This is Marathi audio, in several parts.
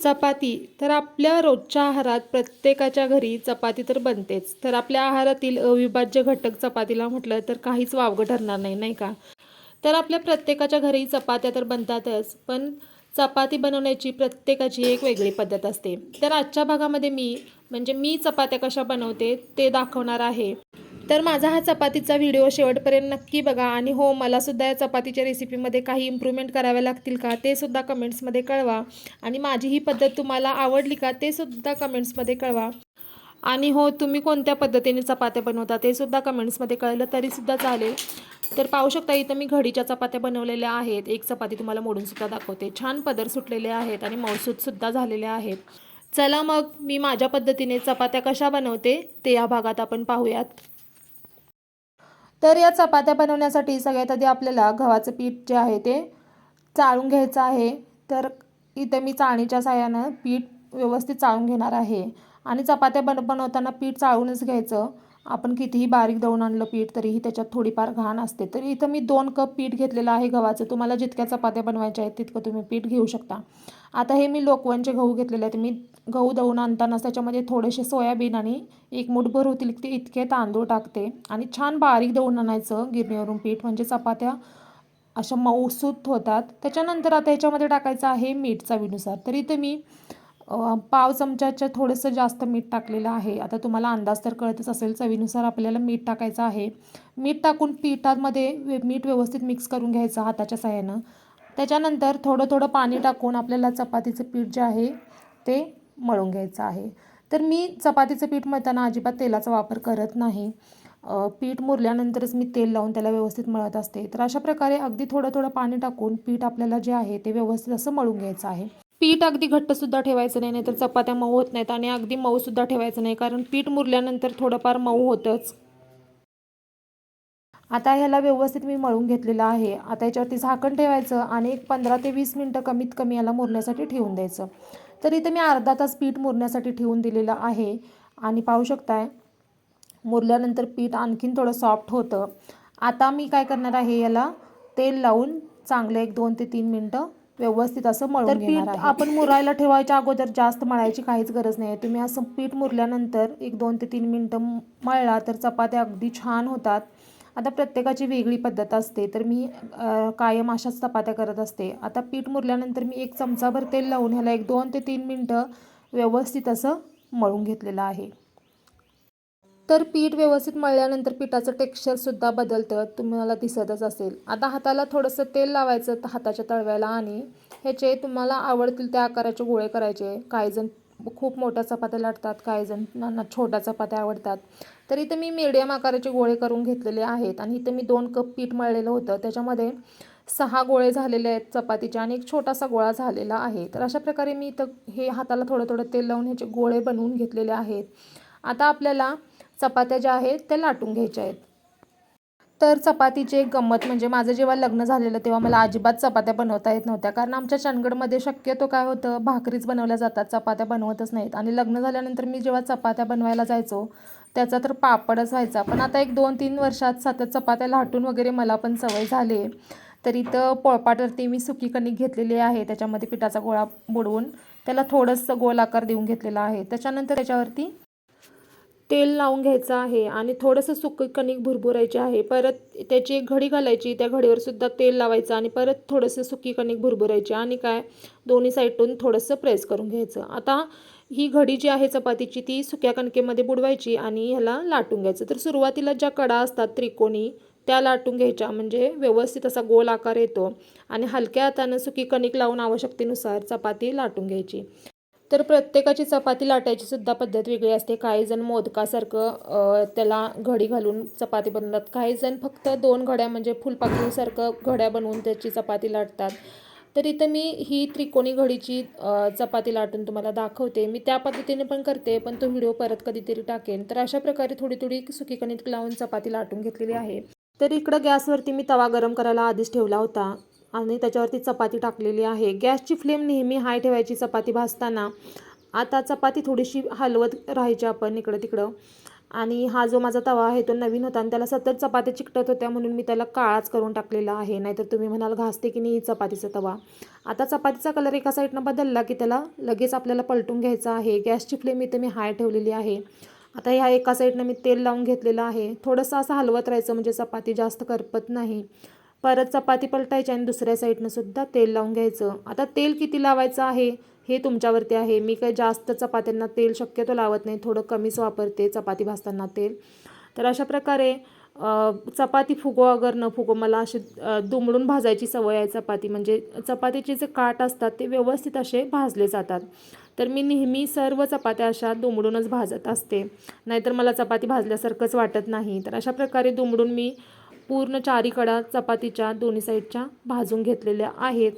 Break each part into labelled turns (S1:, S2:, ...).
S1: चपाती. तर आपल्या रोजच्या आहारात प्रत्येकाच्या घरी चपाती तर बनतेच. तर आपल्या आहारातील अविभाज्य घटक चपातीला म्हटलं तर काहीच वावगं ठरणार नाही नाही का? तर आपल्या प्रत्येकाच्या घरी चपात्या तर बनतातच पण चपाती बनवण्याची प्रत्येकाची एक वेगळी पद्धत असते. तर आजच्या भागामध्ये मी म्हणजे मी चपात्या कशा बनवते ते दाखवणार आहे. तर माझा हा चपातीचा व्हिडिओ शेवटपर्यंत नक्की बघा आणि हो मलासुद्धा या चपातीच्या रेसिपीमध्ये काही इम्प्रूव्हमेंट कराव्या लागतील का ते सुद्धा कमेंट्समध्ये कळवा. आणि माझी ही पद्धत तुम्हाला आवडली का ते सुद्धा कमेंट्समध्ये कळवा. आणि हो तुम्ही कोणत्या पद्धतीने चपात्या बनवता ते सुद्धा कमेंट्समध्ये कळलं तरीसुद्धा चालेल. तर पाहू शकता इथं मी घडीच्या चपात्या बनवलेल्या आहेत. एक चपाती तुम्हाला मोडूनसुद्धा दाखवते. छान पदर सुटलेले आहेत आणि मौसूदसुद्धा झालेले आहेत. चला मग मी माझ्या पद्धतीने चपात्या कशा बनवते ते या भागात आपण पाहूयात. तर या चपात्या बनवण्यासाठी सगळ्यात आधी आपल्याला गव्हाचं पीठ जे आहे ते चाळून घ्यायचं आहे. तर इथे मी चाळणीच्या साह्यानं पीठ व्यवस्थित चाळून घेणार आहे. आणि चपात्या बन बनवताना पीठ चाळूनच घ्यायचं. आपण कितीही बारीक दळून आणलं पीठ तरीही त्याच्यात थोडीफार घाण असते. तरी इथं मी दोन कप पीठ घेतलेलं आहे गव्हाचं. तुम्हाला जितक्या चपात्या बनवायच्या आहेत तितकं तुम्ही पीठ घेऊ शकता. आता हे मी लोकवनचे गहू घेतलेले आहेत. मी गहू दळून आणतानाच त्याच्यामध्ये थोडेसे सोयाबीन आणि एक मुठभर होतील ते इतके तांदूळ टाकते. आणि छान बारीक दळून आणायचं गिरणीवरून पीठ. म्हणजे चपात्या अशा मऊसूत होतात. त्याच्यानंतर आता ह्याच्यामध्ये टाकायचं आहे मीठ चवीनुसार. तर इथे मी पाव चमच्याच्या थोडंसं जास्त मीठ टाकलेलं आहे. आता तुम्हाला अंदाज तर कळतच असेल चवीनुसार आपल्याला मीठ टाकायचं आहे. मीठ टाकून पिठामध्ये वे मीठ व्यवस्थित मिक्स करून घ्यायचं हाताच्या साह्यानं. त्याच्यानंतर थोडं थोडं पाणी टाकून आपल्याला चपातीचं पीठ जे आहे ते मळून घ्यायचं आहे. तर मी चपातीचं पीठ मळताना अजिबात तेलाचा वापर करत नाही. पीठ मुरल्यानंतरच मी तेल लावून त्याला व्यवस्थित मळत असते. तर अशा प्रकारे अगदी थोडं थोडं पाणी टाकून पीठ आपल्याला जे आहे ते व्यवस्थित असं मळून घ्यायचं आहे. पीठ अगदी घट्टसुद्धा ठेवायचं नाही नाहीतर चपात्या मऊ होत नाहीत आणि अगदी मऊसुद्धा ठेवायचं नाही कारण पीठ मुरल्यानंतर थोडंफार मऊ होतंच. आता ह्याला व्यवस्थित मी मळून घेतलेलं आहे. आता याच्यावरती झाकण ठेवायचं आणि एक पंधरा ते वीस मिनटं कमीत कमी याला मुरण्यासाठी ठेवून द्यायचं. तर इथं मी अर्धा तास पीठ मुरण्यासाठी ठेवून दिलेलं आहे. आणि पाहू शकताय मुरल्यानंतर पीठ आणखीन थोडं सॉफ्ट होतं. आता मी काय करणार आहे याला तेल लावून चांगलं एक दोन ते तीन मिनटं व्यवस्थित असं मळून घेणार आहे. आपण मुरायला ठेवायच्या अगोदर जास्त मळायची काहीच गरज नाही. तुम्ही असं पीठ मुरल्यानंतर एक दोन ते तीन मिनटं मळला तर चपात्या अगदी छान होतात. आता प्रत्येकाची वेगळी पद्धत असते. तर मी कायम अशाच चपात्या करत असते. आता पीठ मुरल्यानंतर मी एक चमचाभर तेल लावून ह्याला एक दोन ते तीन मिनटं व्यवस्थित असं मळून घेतलेलं आहे. तर पीठ व्यवस्थित मळल्यानंतर पिठाचं टेक्स्चरसुद्धा बदलतं तुम्हाला दिसतच असेल. आता हाताला थोडंसं तेल लावायचं हाताच्या तळव्याला आणि ह्याचे तुम्हाला आवडतील त्या आकाराचे गोळे करायचे. काही जण खूप मोठ्या चपात्या लाटतात काही जणांना छोट्या चपात्या आवडतात. तर इथं मी मीडियम आकाराचे गोळे करून घेतलेले आहेत आणि इथं मी दोन कप पीठ मळलेलं होतं. त्याच्यामध्ये सहा गोळे झालेले आहेत चपातीचे आणि एक छोटासा गोळा झालेला आहे. तर अशा प्रकारे मी इथं हे हाताला थोडं थोडं तेल लावून ह्याचे गोळे बनवून घेतलेले आहेत. आता आपल्याला चपात्या ज्या आहेत त्या लाटून घ्यायच्या आहेत. तर चपातीचे एक गंमत म्हणजे माझं जेव्हा लग्न झालेलं तेव्हा मला अजिबात चपात्या बनवता येत नव्हत्या. कारण आमच्या चंदगडमध्ये शक्यतो काय होतं भाकरीच बनवल्या जातात चपात्या बनवतच नाहीत. आणि लग्न झाल्यानंतर मी जेव्हा चपात्या बनवायला जायचो त्याचा तर पापडच व्हायचा. पण आता एक दोन तीन वर्षात सतत चपात्या लाटून वगैरे मला पण सवय झाली आहे तर इथं पोळपाटवरती मी सुकी कणिक घेतलेली आहे त्याच्यामध्ये पिठाचा गोळा बुडवून त्याला थोडंसं गोल आकार देऊन घेतलेला आहे. त्याच्यानंतर त्याच्यावरती तेल लावून घ्यायचं आहे आणि थोडंसं सुकं कणिक भुरभुरायची आहे. परत त्याची एक घडी घालायची त्या घडीवर सुद्धा तेल लावायचं आणि परत थोडंसं सुकी कणिक भुरभुरायची आणि काय दोन्ही साईडून थोडंसं प्रेस करून घ्यायचं. आता ही घडी जी आहे चपातीची ती सुक्या कणकेमध्ये बुडवायची आणि ह्याला लाटून घ्यायचं. तर सुरुवातीला ज्या कडा असतात त्रिकोणी त्या लाटून घ्यायच्या. म्हणजे व्यवस्थित असा गोल आकार येतो आणि हलक्या हातानं सुकी कणिक लावून आवश्यकतेनुसार चपाती लाटून घ्यायची. तर प्रत्येकाची चपाती लाटायची सुद्धा पद्धत वेगळी असते. काही जण मोदकासारखं त्याला घडी घालून चपाती बनवतात. काही जण फक्त दोन घड्या म्हणजे फुलपाखरूसारखं घड्या बनवून त्याची चपाती लाटतात. तर इथं मी ही त्रिकोणी घडीची चपाती लाटून तुम्हाला दाखवते. मी त्या पद्धतीने पण करते पण तो व्हिडिओ परत कधीतरी टाकेन. तर अशा प्रकारे थोडी थोडी सुकी कणिक लावून चपाती लाटून घेतलेली आहे. तर इकडं गॅसवरती मी तवा गरम करायला आधीच ठेवला होता. आणि त्याच्यावरती चपाती टाकलेली आहे. गॅसची फ्लेम नेहमी हाय ठेवायची चपाती भाजताना. आता चपाती थोडीशी हलवत राहायची आपण इकडं तिकडं. आणि हा जो माझा तवा आहे तो नवीन होता आणि त्याला सतत चपात्या चिकटत होत्या म्हणून मी त्याला काळाच करून टाकलेला आहे. नाहीतर तुम्ही म्हणाल घासते की नाही चपातीचा तवा? आता चपातीचा कलर एका साईडनं बदलला की त्याला लगेच आपल्याला पलटून घ्यायचा आहे. गॅसची फ्लेम इथे मी हाय ठेवलेली आहे. आता ह्या एका साईडनं मी तेल लावून घेतलेलं आहे. थोडंसं असं हलवत राहायचं म्हणजे चपाती जास्त करपत नाही. परत चपाती पलटायची आणि दुसऱ्या साईडनं सुद्धा तेल लावून घ्यायचं. आता तेल किती लावायचं आहे? हे तुमच्यावरती आहे. मी काही जास्त चपात्यांना तेल शक्यतो लावत नाही. थोडं कमीच वापरते चपाती भाजताना तेल. तर अशा प्रकारे चपाती फुगो अगर न फुगो मला अशी दुमडून भाजायची सवय आहे चपाती. म्हणजे चपातीचे जे काठ असतात ते व्यवस्थित असे भाजले जातात. तर मी नेहमी सर्व चपात्या अशा दुमडूनच भाजत असते. नाहीतर मला चपाती भाजल्यासारखंच वाटत नाही. तर अशा प्रकारे दुमडून मी पूर्ण चारी कडा चपातीच्या दोन्ही साईडच्या भाजून घेतलेल्या आहेत.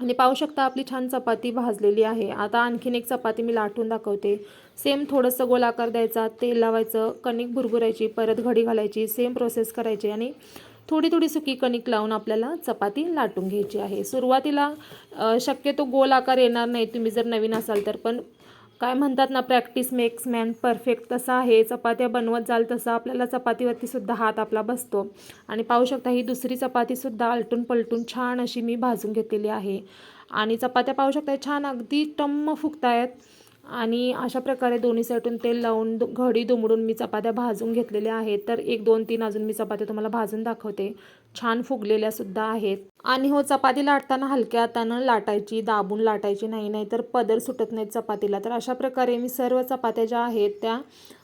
S1: आणि पाहू शकता आपली छान चपाती भाजलेली आहे. आता आणखीन एक चपाती मी लाटून दाखवते. सेम थोडंसं गोलाकार द्यायचा तेल लावायचं कणिक भुरभुरायची परत घडी घालायची सेम प्रोसेस करायची आणि थोडी थोडी सुकी कणिक लावून आपल्याला चपाती लाटून घ्यायची आहे. सुरुवातीला शक्यतो गोल आकार येणार नाही तुम्ही जर नवीन असाल तर पण काय म्हणतात ना प्रॅक्टिस मेक्स मॅन परफेक्ट तसा आहे चपात्या बनवत जाल तसं आपल्याला चपातीवरती सुद्धा हात आपला बसतो. आणि पाहू शकता ही दुसरी चपातीसुद्धा आलटून पलटून छान अशी मी भाजून घेतलेली आहे. आणि चपात्या पाहू शकता छान अगदी टम्म फुगतायत. आणि अशा प्रकारे दोन्ही साईडून तेल लावून दु- घडी दुमडून मी चपात्या भाजून घेतलेल्या आहेत. तर एक दोन तीन अजून मी चपात्या तुम्हाला भाजून दाखवते. छान फुगलेल्या सुद्धा आहेत. आणि हो चपाती लाटताना हलक्या हातानं लाटायची दाबून लाटायची नाही नाही तर पदर सुटत नाहीत चपातीला. तर अशा प्रकारे मी सर्व चपात्या ज्या आहेत त्या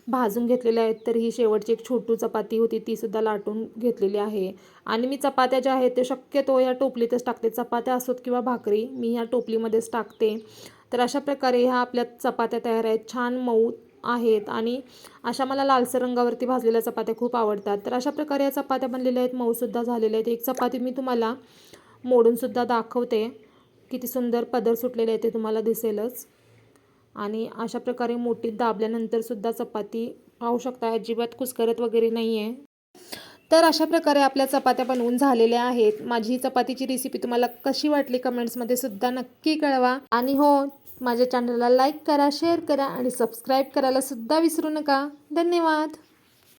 S1: भाजून घेतलेल्या आहेत. तर ही शेवटची एक छोटू चपाती होती ती सुद्धा लाटून घेतलेली आहे. आणि मी चपात्या ज्या आहेत ते शक्यतो या टोपलीतच टाकते. चपात्या असोत किंवा भाकरी मी ह्या टोपलीमध्येच टाकते. तर अशा प्रकारे ह्या आपल्या चपात्या तयार आहेत. छान मऊ आहेत. आणि अशा मला लालसर रंगावरती भाजलेल्या चपात्या खूप आवडतात. तर अशा प्रकारे या चपात्या बनलेल्या आहेत. मऊसुद्धा झालेल्या आहेत. एक चपाती मी तुम्हाला मोडूनसुद्धा दाखवते. किती सुंदर पदर सुटलेले आहे ते तुम्हाला दिसेलच. आणि अशा प्रकारे मोठी दाबल्यानंतरसुद्धा चपाती पाहू शकता. अजिबात कुस्करत वगैरे नाही आहे तर अशा प्रकारे आपल्या चपात्या बनवून झालेल्या आहेत. माझी ही चपातीची रेसिपी तुम्हाला कशी वाटली कमेंट्समध्ये सुद्धा नक्की कळवा. आणि हो माझ्या चॅनलला लाईक करा शेअर करा आणि सबस्क्राईब करायला सुद्धा विसरू नका. धन्यवाद.